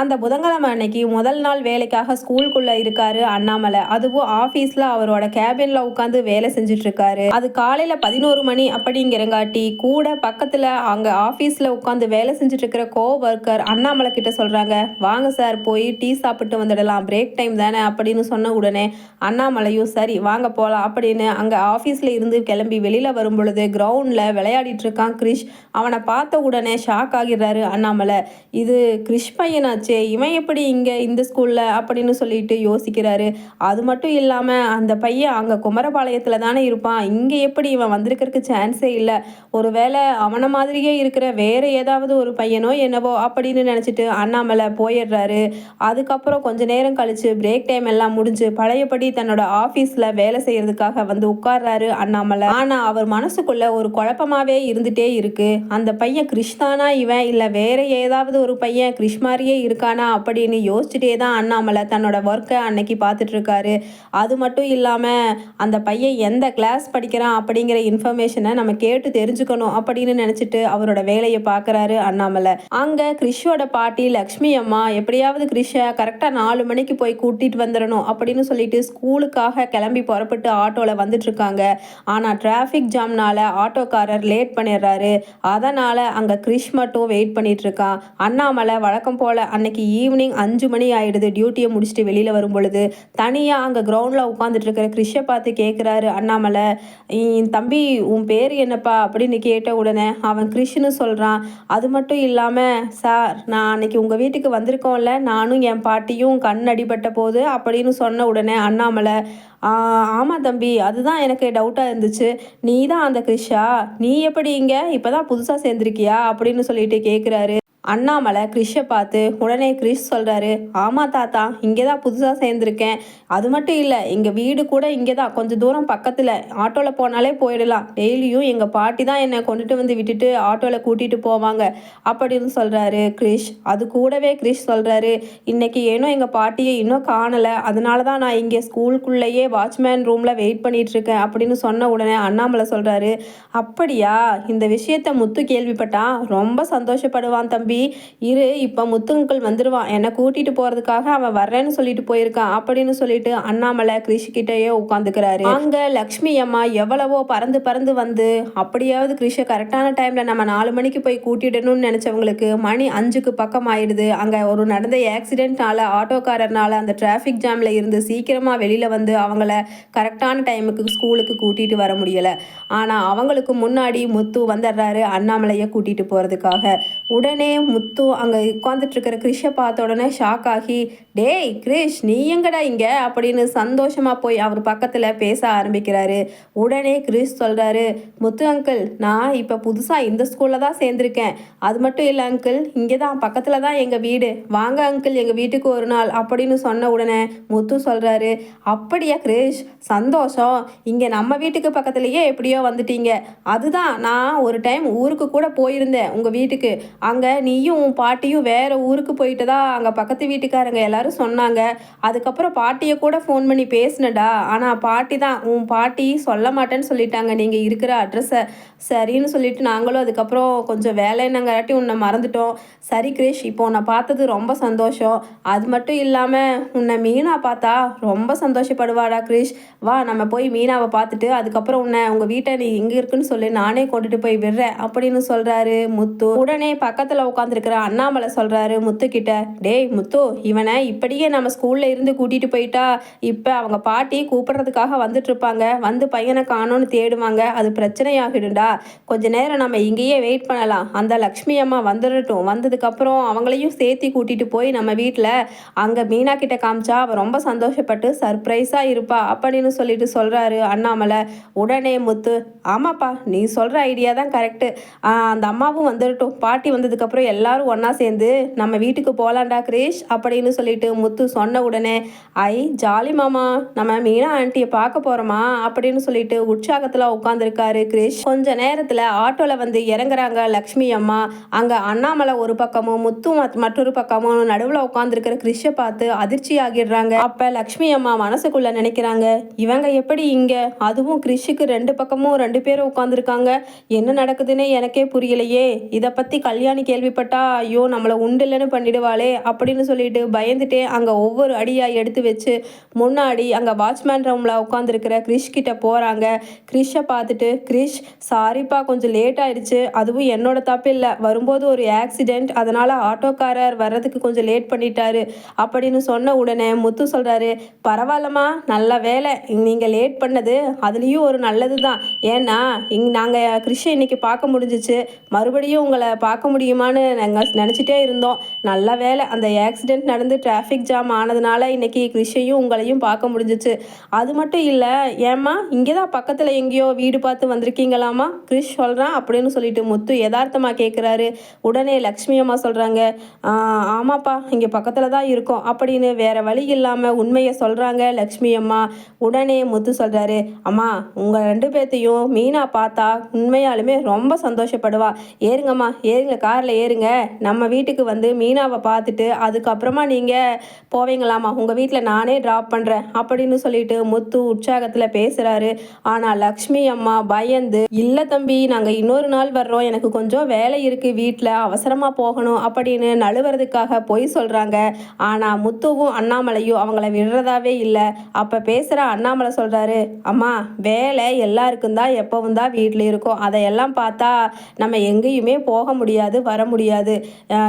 அந்த புதன்கிழமை அன்னைக்கு முதல் நாள் வேலைக்காக ஸ்கூலுக்குள்ள இருக்காரு அண்ணாமலை. அதுவும் ஆஃபீஸில் அவரோட கேபினில் உட்காந்து வேலை செஞ்சுட்டு இருக்காரு அது காலையில் பதினோரு மணி அப்படிங்கிறங்காட்டி கூட பக்கத்தில் அங்கே ஆஃபீஸில் உட்காந்து வேலை செஞ்சுட்டு இருக்கிற கோ ஒர்க்கர் அண்ணாமலை கிட்ட சொல்கிறாங்க வாங்க சார் போய் டீ சாப்பிட்டு வந்துடலாம். பிரேக் டைம் தானே அப்படின்னு சொன்ன உடனே அண்ணாமலையும் சரி வாங்க போகலாம் அப்படின்னு அங்கே ஆஃபீஸில் இருந்து கிளம்பி வெளியில் வரும் பொழுது கிரவுண்டில் விளையாடிட்டு இருக்கான் கிரிஷ். அவனை பார்த்த உடனே ஷாக் ஆகிடுறாரு அண்ணாமலை. இது கிரிஷ் பையனாச்சு இவன் எப்படி இங்கே இந்த ஸ்கூலில் அப்படின்னு சொல்லிட்டு யோசிக்கிறாரு. அது மட்டும் இல்லாமல் அந்த பையன் அங்கே குமரபாளையத்தில் தானே இருப்பான். இங்கே எப்படி இவன் வந்திருக்கிறதுக்கு சான்ஸே இல்லை. ஒரு வேளை அவனை மாதிரியே இருக்கிற வேற ஏதாவது ஒரு பையனோ என்னவோ அப்படின்னு நினச்சிட்டு அண்ணாமலை போயிடுறாரு. அதுக்கப்புறம் கொஞ்ச நேரம் கழிச்சு பிரேக் டைம் எல்லாம் முடிஞ்சு பழையபடி தன்னோட ஆஃபீஸில் வேலை செய்யறதுக்காக வந்து உட்கார்றாரு அண்ணாமலை. ஆனால் அவர் மனசுக்குள்ளே ஒரு குழப்பமாவே இருந்துகிட்டே இருக்குது அந்த பையன் கிருஷ்ணானா இவன்? இல்லை வேற ஏதாவது ஒரு பையன் கிறிஷ் மாதிரியே இருக்கானா அப்படின்னு யோசிச்சுட்டே தான் அண்ணாமலை தன்னோட ஒர்க்கை அன்னைக்கு பார்த்துட்ருக்காரு அது மட்டும் இல்லாமல் அந்த பையன் எந்த கிளாஸ் படிக்கிறான் அப்படிங்கிற இன்ஃபர்மேஷனை நம்ம கேட்டு தெரிஞ்சுக்கணும் அப்படின்னு நினச்சிட்டு அவரோட வேலையை பார்க்குறாரு அண்ணாமலை. அங்கே கிறிஷோட பாட்டி லக்ஷ்மி அம்மா எப்படியாவது கிறிஷை கரெக்டாக நாலு மணிக்கு போய் கூட்டிகிட்டு வந்துடணும் அப்படின்னு சொல்லிட்டு ஸ்கூலுக்காக கிளம்பி புறப்பட்டு ஆட்டோவில் வந்துட்டுருக்காங்க. ஆனால் டிராஃபிக் ஜாம்னால் ஆட்டோக்காரர் லேட் பண்ணிடுறாரு. அதனால் அங்கே கிறிஷ் மட்டும் வெயிட் பண்ணிகிட்ருக்கான் அண்ணாமலை வழக்கம் போல் அன்னைக்கு ஈவினிங் அஞ்சு மணி ஆயிடுது. டியூட்டியை முடிச்சுட்டு வெளியில் வரும் பொழுது தனியாக அங்கே கிரவுண்டில் உட்காந்துட்டு இருக்கிற கிறிஷை பார்த்து கேட்குறாரு அண்ணாமலை "என் தம்பி உன் பேர் என்னப்பா? அப்படின்னு கேட்ட உடனே அவன் கிறிஷ்னு சொல்கிறான் அது மட்டும் இல்லாமல் சார் நான் அன்னைக்கு உங்கள் வீட்டுக்கு வந்திருக்கோம்ல நானும் என் பாட்டியும் கண் அடிபட்ட போது அப்படின்னு சொன்ன உடனே அண்ணாமலை ஆமாம் தம்பி அதுதான் எனக்கு டவுட்டாக இருந்துச்சு. நீ தான் அந்த கிறிஷா நீ எப்படி இங்கே? இப்போ தான் புதுசாக சேர்ந்துருக்கியா? அப்படின்னு சொல்லிட்டு கேட்குறாரு அண்ணாமலை கிறிஷை பார்த்து உடனே கிறிஷ் சொல்கிறாரு ஆமாம் தாத்தா இங்கே தான் புதுசாக சேர்ந்துருக்கேன். அது மட்டும் இல்லை எங்கள் வீடு கூட இங்கே தான் கொஞ்சம் தூரம் பக்கத்தில். ஆட்டோவில் போனாலே போயிடலாம். டெய்லியும் எங்கள் பாட்டி தான் என்னை கொண்டுட்டு வந்து விட்டுட்டு ஆட்டோவில் கூட்டிகிட்டு போவாங்க அப்படின்னு சொல்கிறாரு கிறிஷ். அது கூடவே கிறிஷ் சொல்கிறாரு இன்றைக்கி ஏனோ எங்கள் பாட்டியை இன்னும் காணலை. அதனால தான் நான் இங்கே ஸ்கூலுக்குள்ளேயே வாட்ச்மேன் ரூமில் வெயிட் பண்ணிகிட்ருக்கேன் அப்படின்னு சொன்ன உடனே அண்ணாமலை சொல்கிறாரு அப்படியா? இந்த விஷயத்த முத்து கேள்விப்பட்டான்? ரொம்ப சந்தோஷப்படுவான் தம்பி. இரு இப்போ முத்துங்கள் வந்துடுவான் என்னை கூட்டிட்டு போகிறதுக்காக அவன் வர்றேன்னு சொல்லிட்டு போயிருக்கான் அப்படின்னு சொல்லிட்டு அண்ணாமலை கிருஷிக்கிட்டேயே உட்காந்துக்கிறாரு. அங்கே லக்ஷ்மி அம்மா எவ்வளவோ பறந்து பறந்து வந்து அப்படியாவது கிருஷை கரெக்டான டைமில் நம்ம நாலு மணிக்கு போய் கூட்டிடணும்னு நினச்சவங்களுக்கு மணி அஞ்சுக்கு பக்கம் ஆயிடுது அங்கே ஒரு நடந்த ஆக்சிடென்ட்னால ஆட்டோக்காரர்னால அந்த டிராஃபிக் ஜாமில் இருந்து சீக்கிரமாக வெளியில் வந்து அவங்கள கரெக்டான டைமுக்கு ஸ்கூலுக்கு கூட்டிகிட்டு வர முடியலை. ஆனால் அவங்களுக்கு முன்னாடி முத்து வந்துடுறாரு அண்ணாமலையை கூட்டிகிட்டு போகிறதுக்காக உடனே முத்து அங்கே உட்காந்துட்டு இருக்கிற கிரிஷை பார்த்த உடனே ஷாக் ஆகி டேய் கிரிஷ் நீ எங்கடா இங்க? அப்படின்னு சந்தோஷமா போய் அவர் பக்கத்துல பேச ஆரம்பிக்கிறாரு. உடனே கிரிஷ் சொல்றாரு முத்து அங்கிள் நான் இப்ப புதுசா இந்த ஸ்கூல்ல தான் சேர்ந்திருக்கேன். அது மட்டும் இல்லை அங்கிள் இங்கே தான் பக்கத்தில் தான் எங்கள் வீடு. வாங்க அங்கிள் எங்கள் வீட்டுக்கு ஒரு நாள் அப்படின்னு சொன்ன உடனே முத்து சொல்கிறாரு அப்படியா கிரிஷ் சந்தோஷம். இங்கே நம்ம வீட்டுக்கு பக்கத்துலேயே எப்படியோ வந்துட்டீங்க. அதுதான் நான் ஒரு டைம் ஊருக்கு கூட போயிருந்தேன் உங்கள் வீட்டுக்கு. அங்கே நீயும் உன் பாட்டியும் வேறு ஊருக்கு போயிட்டதா அங்கே பக்கத்து வீட்டுக்காரங்க எல்லாரும் சொன்னாங்க. அதுக்கப்புறம் பாட்டியை கூட ஃபோன் பண்ணி பேசினடா ஆனால் பாட்டி தான் உன் பாட்டி சொல்ல மாட்டேன்னு சொல்லிட்டாங்க. நீங்கள் இருக்கிற அட்ரஸை சரின்னு சொல்லிட்டு நாங்களும் அதுக்கப்புறம் கொஞ்சம் வேலை என்னங்காட்டி உன்னை மறந்துட்டோம். சரி கிரேஷ் இப்போ உன்னை பார்த்தது ரொம்ப சந்தோஷம். அது மட்டும் இல்லாமல் உன்னை மீனா பார்த்தா ரொம்ப சந்தோஷப்படுவாடா கிரீஷ். வா நம்ம போய் மீனாவை பார்த்துட்டு அதுக்கப்புறம் உன்னை உங்கள் வீட்டை நீ எங்கே இருக்குன்னு சொல்லி நானே கொண்டுட்டு போய் விடுறேன் அப்படின்னு சொல்கிறாரு முத்து. உடனே பக்கத்தில் உட்காந்துருக்கிற அண்ணாமலை சொல்கிறாரு முத்துக்கிட்ட டேய் முத்து இவனை இப்படியே நம்ம ஸ்கூலில் இருந்து கூட்டிகிட்டு போயிட்டா இப்போ அவங்க பாட்டி கூப்பிட்றதுக்காக வந்துட்டுருப்பாங்க. வந்து பையனை காணோன்னு தேடுவாங்க. அது பிரச்சனையாகிடும்டா. கொஞ்ச நேரம் நம்ம இங்கேயே வெயிட் பண்ணலாம். அந்த லக்ஷ்மி அம்மா வந்துடட்டும். வந்ததுக்கப்புறம் அவங்களையும் சேர்த்து கூட்டிகிட்டு போய் நம்ம வீட்டில் அங்கே மீனா கிட்ட காமிச்சா அவள் ரொம்ப சந்தோஷப்பட்டு சர்ப்ரைஸாக இருப்பா. அப்படின்னு சொல்லிட்டு சொல்கிறாரு அண்ணாமலை. உடனே முத்து ஆமாப்பா நீ சொல்கிற ஐடியா தான் கரெக்டு அந்த அம்மாவும் வந்துடட்டும். பாட்டி வந்ததுக்கப்புறம் எல்லாரும் ஒன்றா சேர்ந்து நம்ம வீட்டுக்கு போகலாண்டா கிரேஷ் அப்படின்னு சொல்லிட்டு முத்து சொன்ன உடனே ஐ ஜாலி மாமா நம்ம மீனா ஆண்டியை பார்க்க போகிறோமா அப்படின்னு சொல்லிட்டு உற்சாகத்தில் உட்காந்துருக்காரு கிரிஷ். கொஞ்ச நேரத்தில் ஆட்டோவில் வந்து இறங்குறாங்க லக்ஷ்மி அம்மா. அங்கே அண்ணாமலை ஒரு பக்கமும் முத்து மத்- மற்றொரு பக்கமும் நடுவில் உட்காந்துருக்கிற கிரிஷை பார்த்து அதிர்ச்சி ஆகிடுறாங்க. அப்போ லக்ஷ்மி அம்மா மனசுக்குள்ள நினைக்கிறாங்க இவங்க எப்படி இங்கே? அதுவும் கிரிஷுக்கு ரெண்டு பக்கமும் ரெண்டு பேரும் உட்காந்துருக்காங்க என்ன நடக்குதுன்னு எனக்கே புரியலையே. இதை பற்றி கல்யாணம் கல்யாணி கேள்விப்பட்டா ஐயோ நம்மளை உண்டு இல்லைன்னு பண்ணிடுவாளே அப்படின்னு சொல்லிட்டு பயந்துட்டே அங்கே ஒவ்வொரு அடியாக எடுத்து வச்சு முன்னாடி அங்கே வாட்ச்மேன் ரூமில் உட்காந்துருக்கிற கிரிஷ் கிட்ட போகிறாங்க கிரிஷை பார்த்துட்டு கிரிஷ் சாரிப்பா கொஞ்சம் லேட் ஆயிடுச்சு. அதுவும் என்னோட தப்பு இல்லை. வரும்போது ஒரு ஆக்சிடெண்ட் அதனால் ஆட்டோக்காரர் வர்றதுக்கு கொஞ்சம் லேட் பண்ணிட்டாரு அப்படின்னு சொன்ன உடனே முத்து சொல்கிறாரு பரவாயில்லம்மா நல்ல வேலை. நீங்கள் லேட் பண்ணது அதுலேயும் ஒரு நல்லது தான் ஏன்னா இங் நாங்கள் கிறிஷை இன்னைக்கு பார்க்க முடிஞ்சிச்சு. மறுபடியும் உங்களை பார்க்க முடியுமான்னு நாங்கள் நினச்சிட்டே இருந்தோம். நல்ல வேலை அந்த ஆக்சிடெண்ட் நடந்து டிராஃபிக் ஜாம் ஆனதுனால இன்றைக்கி கிருஷையும் உங்களையும் பார்க்க முடிஞ்சிச்சு. அது மட்டும் இல்லை ஏம்மா இங்கே தான் பக்கத்தில் எங்கேயோ வீடு பார்த்து வந்திருக்கீங்களாமா கிருஷ் சொல்கிறான் அப்படின்னு சொல்லிட்டு முத்து யதார்த்தமாக கேட்குறாரு உடனே லக்ஷ்மி அம்மா சொல்கிறாங்க ஆமாப்பா இங்கே பக்கத்தில் தான் இருக்கோம். அப்படின்னு வேற வழி இல்லாமல் உண்மையை சொல்கிறாங்க லக்ஷ்மி அம்மா. உடனே முத்து சொல்கிறாரு அம்மா உங்கள் ரெண்டு பேர்த்தையும் மீனா பார்த்தா உண்மையாலுமே ரொம்ப சந்தோஷப்படுவா. ஏறுங்கம்மா ஏறுங்க காரில் ஏறுங்க. நம்ம வீட்டுக்கு வந்து மீனாவை பார்த்துட்டு அதுக்கப்புறமா நீங்கள் போவீங்களாமா உங்கள் வீட்டில் நானே ட்ராப் பண்ணுறேன் அப்படின்னு சொல்லிட்டு முத்து உற்சாகத்தில் பேசுகிறாரு ஆனால் லக்ஷ்மி அம்மா பயந்து இல்லை தம்பி நாங்கள் இன்னொரு நாள் வர்றோம். எனக்கு கொஞ்சம் வேலை இருக்குது வீட்டில் அவசரமாக போகணும் அப்படின்னு நழுவுறதுக்காக பொய் சொல்கிறாங்க ஆனால் முத்துவும் அண்ணாமலையும் அவங்கள விடுறதாவே இல்லை. அப்போ பேசுகிற அண்ணாமலை சொல்கிறாரு அம்மா வேலை எல்லாருக்கும் தான் எப்பவும் தான் வீட்டில் இருக்கும். அதையெல்லாம் பார்த்தா நம்ம எங்கேயுமே போக முடியாது. வர முடியாது.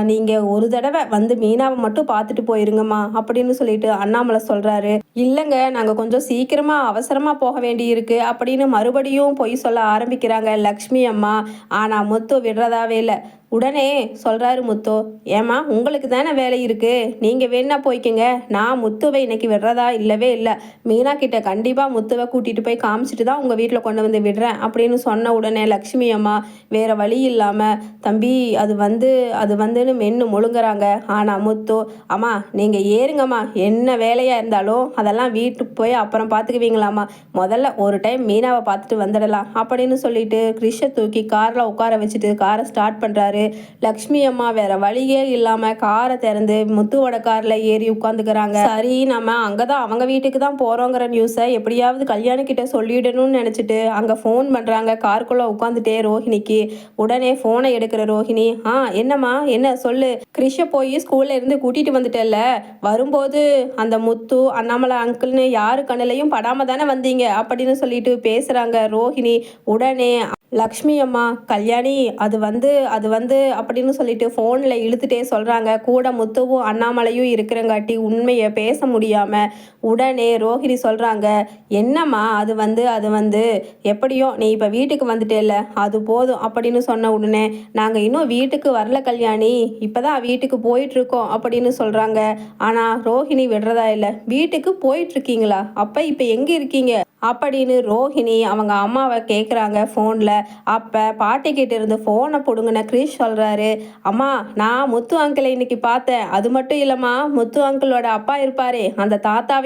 நீங்கள் ஒரு தடவை வந்து மீனாவை மட்டும் பார்த்துட்டு போயிருங்கம்மா அப்படின்னு சொல்லிட்டு அண்ணாமலை சொல்கிறாரு இல்லைங்க நாங்கள் கொஞ்சம் சீக்கிரமாக அவசரமாக போக வேண்டியிருக்கு அப்படின்னு மறுபடியும் பொய் சொல்ல ஆரம்பிக்கிறாங்க லக்ஷ்மி அம்மா. ஆனால் முத்து விடுறதாவே இல்லை. உடனே சொல்கிறாரு முத்து ஏம்மா உங்களுக்கு தானே வேலை இருக்குது நீங்கள் வேணா போய்க்கங்க. நான் முத்துவை இன்னைக்கு விடுறதா இல்லவே இல்லை. மீனா கிட்ட கண்டிப்பாக முத்துவை கூட்டிகிட்டு போய் காமிச்சிட்டு தான் உங்கள் வீட்டில் கொண்டு வந்து விடுறேன் அப்படின்னு சொன்ன உடனே லக்ஷ்மி அம்மா வேறு வழி இல்லாமல் தம்பி அது வந்து அது வந்துன்னு மென்று முழுங்குறாங்க. ஆனால் முத்து அம்மா நீங்கள் ஏறுங்கம்மா. என்ன வேலையாக இருந்தாலும் அதெல்லாம் வீட்டுக்கு போய் அப்புறம் பார்த்துக்குவீங்களாம்மா முதல்ல ஒரு டைம் மீனாவை பார்த்துட்டு வந்துடலாம் அப்படின்னு சொல்லிட்டு கிறிஷை தூக்கி காரில் உட்கார வச்சுட்டு காரை ஸ்டார்ட் பண்ணுறாரு லக்ஷ்மி அம்மா வேற வழியே இல்லாமல் காரை திறந்து முத்துவோட காரில் ஏறி உட்காந்துக்கிறாங்க சரி நம்ம அங்கே தான் அவங்க வீட்டுக்கு தான் போகிறோங்கிற நியூஸை எப்படியாவது கல்யாண கிட்ட சொல்லிடணும்னு நினச்சிட்டு அங்கே ஃபோன் பண்ணுறாங்க காருக்குள்ளே உட்காந்துட்டே ரோஹிணிக்கு. உடனே ஃபோனை எடுக்கிற ரோஹிணி ஆ என்னம்மா? என்ன? சொல்லு. கிறிஷை போய் ஸ்கூல்ல இருந்து கூட்டிட்டு வந்துட்டேல்ல? வரும்போது அந்த முத்து அண்ணாமலை அங்கிள்னு யாரு கண்ணிலையும் படாம தானே வந்தீங்க? அப்படின்னு சொல்லிட்டு பேசுறாங்க ரோஹிணி. உடனே லக்ஷ்மி அம்மா கல்யாணி அது வந்து அது வந்து அப்படின்னு சொல்லிட்டு ஃபோனில் இழுத்துட்டே சொல்கிறாங்க கூட முத்துவும் அண்ணாமலையும் இருக்கிறங்காட்டி உண்மையை பேச முடியாமல் உடனே ரோஹிணி சொல்கிறாங்க என்னம்மா அது வந்து அது வந்து எப்படியோ நீ இப்போ வீட்டுக்கு வந்துட்டேல்ல அது போதும் அப்படின்னு சொன்ன உடனே நாங்கள் இன்னும் வீட்டுக்கு வரல கல்யாணி இப்போ தான் வீட்டுக்கு போயிட்டுருக்கோம் அப்படின்னு சொல்கிறாங்க ஆனால் ரோஹிணி விடுறதா இல்லை வீட்டுக்கு போயிட்டுருக்கீங்களா? அப்போ இப்போ எங்கே இருக்கீங்க? அப்படின்னு ரோஹிணி அவங்க அம்மாவை கேட்குறாங்க ஃபோனில் அப்போ பாட்டிக்கிட்ட இருந்து ஃபோனை பிடுங்கின கிரீஷ் சொல்கிறாரு அம்மா நான் முத்து அங்கிளை இன்னைக்கு பார்த்தேன் அது மட்டும் இல்லைம்மா முத்து அங்கிளோட அப்பா இருப்பாரே அந்த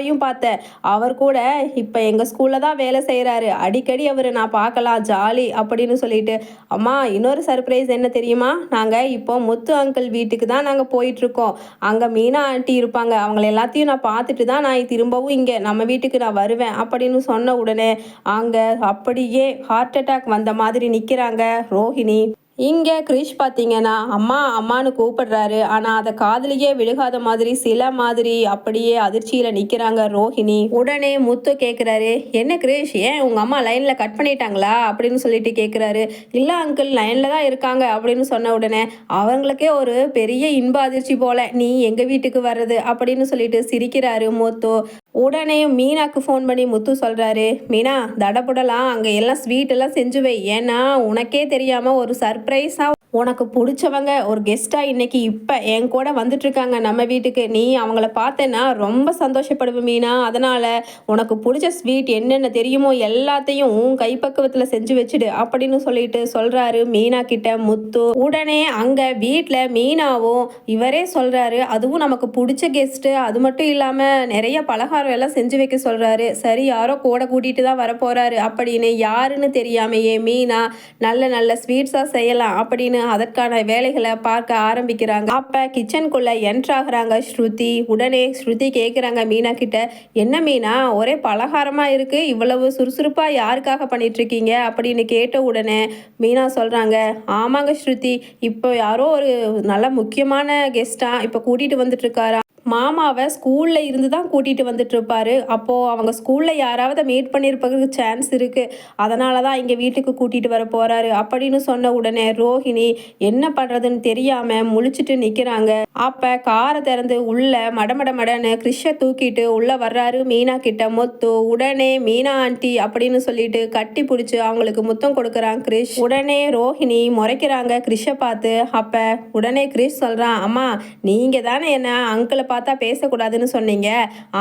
சாரையும் பார்த்தேன். அவர் கூட இப்போ எங்கள் ஸ்கூலில் தான் வேலை செய்கிறாரு அடிக்கடி அவர் நான் பார்க்கலாம் ஜாலி அப்படின்னு சொல்லிட்டு. அம்மா இன்னொரு சர்ப்ரைஸ் என்ன தெரியுமா? நாங்கள் இப்போ முத்து அங்கிள் வீட்டுக்கு தான் நாங்கள் போயிட்டுருக்கோம். அங்கே மீனா ஆண்டி இருப்பாங்க. அவங்கள எல்லாத்தையும் நான் பார்த்துட்டு தான் நான் திரும்பவும் இங்கே நம்ம வீட்டுக்கு நான் வருவேன் அப்படின்னு சொன்ன உடனே அங்கே அப்படியே ஹார்ட் அட்டாக் வந்த மாதிரி நிற்கிறாங்க ரோஹிணி. இங்கே கிரிஷ் பார்த்தீங்கன்னா அம்மா அம்மான்னு கூப்பிடுறாரு. ஆனால் அதை காதலியே விழுகாத மாதிரி சில மாதிரி அப்படியே அதிர்ச்சியில் நிற்கிறாங்க ரோஹிணி. உடனே முத்து கேட்குறாரு என்ன கிரிஷ் ஏன் உங்கள் அம்மா லைனில் கட் பண்ணிட்டாங்களா? அப்படின்னு சொல்லிட்டு கேட்குறாரு இல்லை அங்கிள் லைனில் தான் இருக்காங்க அப்படின்னு சொன்ன உடனே அவங்களுக்கே ஒரு பெரிய இன்ப அதிர்ச்சி போல நீ எங்கள் வீட்டுக்கு வர்றது? அப்படின்னு சொல்லிட்டு சிரிக்கிறாரு முத்து. உடனே மீனாக்கு ஃபோன் பண்ணி முத்து சொல்கிறாரு மீனா தடபுடலாம் அங்கே எல்லாம் ஸ்வீட்டெல்லாம் செஞ்சு வை. ஏன்னா உனக்கே தெரியாமல் ஒரு சர்ப்ரைஸாக உனக்கு பிடிச்சவங்க ஒரு கெஸ்ட்டாக இன்றைக்கி இப்போ என் கூட வந்துட்டுருக்காங்க நம்ம வீட்டுக்கு. நீ அவங்கள பார்த்தேன்னா ரொம்ப சந்தோஷப்படுவ மீனா. அதனால் உனக்கு பிடிச்ச ஸ்வீட் என்னென்ன தெரியுமோ எல்லாத்தையும் உன் கைப்பக்குவத்தில் செஞ்சு வச்சுடு அப்படின்னு சொல்லிட்டு சொல்கிறாரு மீனா கிட்ட முத்து. உடனே அங்கே வீட்டில் மீனாவும் இவரே சொல்கிறாரு அதுவும் நமக்கு பிடிச்ச கெஸ்ட்டு அது மட்டும் இல்லாமல் நிறைய பலகாரம் பலகாரம் எல்லாம் செஞ்சு வைக்க சொல்கிறாரு சரி யாரோ கூட கூட்டிட்டு தான் வரப்போகிறாரு அப்படின்னு யாருன்னு தெரியாமையே மீனா நல்ல நல்ல ஸ்வீட்ஸாக செய்யலாம் அப்படின்னு அதற்கான வேலைகளை பார்க்க ஆரம்பிக்கிறாங்க. அப்போ கிச்சனுக்குள்ளே என்ட்ராகிறாங்க ஸ்ருதி. உடனே ஸ்ருதி கேட்குறாங்க மீனா கிட்ட என்ன மீனா ஒரே பலகாரமாக இருக்குது இவ்வளவு சுறுசுறுப்பாக யாருக்காக பண்ணிகிட்ருக்கீங்க இருக்கீங்க அப்படின்னு கேட்ட உடனே மீனா சொல்கிறாங்க ஆமாங்க ஸ்ருதி இப்போ யாரோ ஒரு நல்ல முக்கியமான கெஸ்ட்டாக இப்போ கூட்டிட்டு வந்துட்டுருக்காரா? மாமாவை ஸ்கூலில் இருந்து தான் கூட்டிகிட்டு வந்துட்டு இருப்பாரு. அப்போது அவங்க ஸ்கூலில் யாராவது மீட் பண்ணியிருப்பதுக்கு சான்ஸ் இருக்குது அதனால தான் இங்கே வீட்டுக்கு கூட்டிகிட்டு வர போகிறாரு அப்படின்னு சொன்ன உடனே ரோஹிணி என்ன பண்ணுறதுன்னு தெரியாமல் முழிச்சிட்டு நிற்கிறாங்க அப்போ காரை திறந்து உள்ளே மடமட மடன்னு கிறிஷ தூக்கிட்டு உள்ளே வர்றாரு மீனா கிட்ட. முத்து உடனே மீனா ஆண்டி அப்படின்னு சொல்லிட்டு கட்டி பிடிச்சி அவங்களுக்கு முத்தம் கொடுக்குறான் கிறிஷ் உடனே ரோஹிணி முறைக்கிறாங்க கிறிஷை பார்த்து. அப்போ உடனே கிறிஷ் சொல்கிறான் அம்மா நீங்கள் தானே என்ன அங்கிளை பார்த்தா பார்த்தா பேசக்கூடாதுன்னு சொன்னீங்க.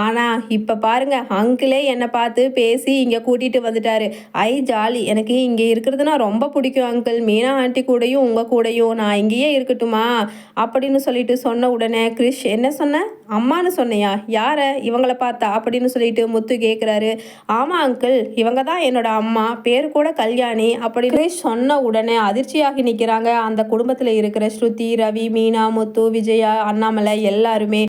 ஆனால் இப்போ பாருங்க அங்கிளே என்னை பார்த்து பேசி இங்கே கூட்டிகிட்டு வந்துட்டாரு. ஐ ஜாலி எனக்கு இங்கே இருக்கிறதுனா ரொம்ப பிடிக்கும் அங்கிள். மீனா ஆண்டி கூடயும் உங்கள் கூடயும் நான் இங்கேயே இருக்கட்டுமா? அப்படின்னு சொல்லிட்டு சொன்ன உடனே கிறிஷ் என்ன சொன்ன? அம்மான்னு சொன்னையா? யாரை? இவங்களை பார்த்தா? அப்படின்னு சொல்லிட்டு முத்து கேட்குறாரு ஆமாம் அங்கிள் இவங்க தான் என்னோட அம்மா பேர் கூட கல்யாணி அப்படின்னு சொன்ன உடனே அதிர்ச்சியாகி நிற்கிறாங்க அந்த குடும்பத்தில் இருக்கிற ஸ்ருதி ரவி மீனா முத்து விஜயா அண்ணாமலை எல்லாருமே.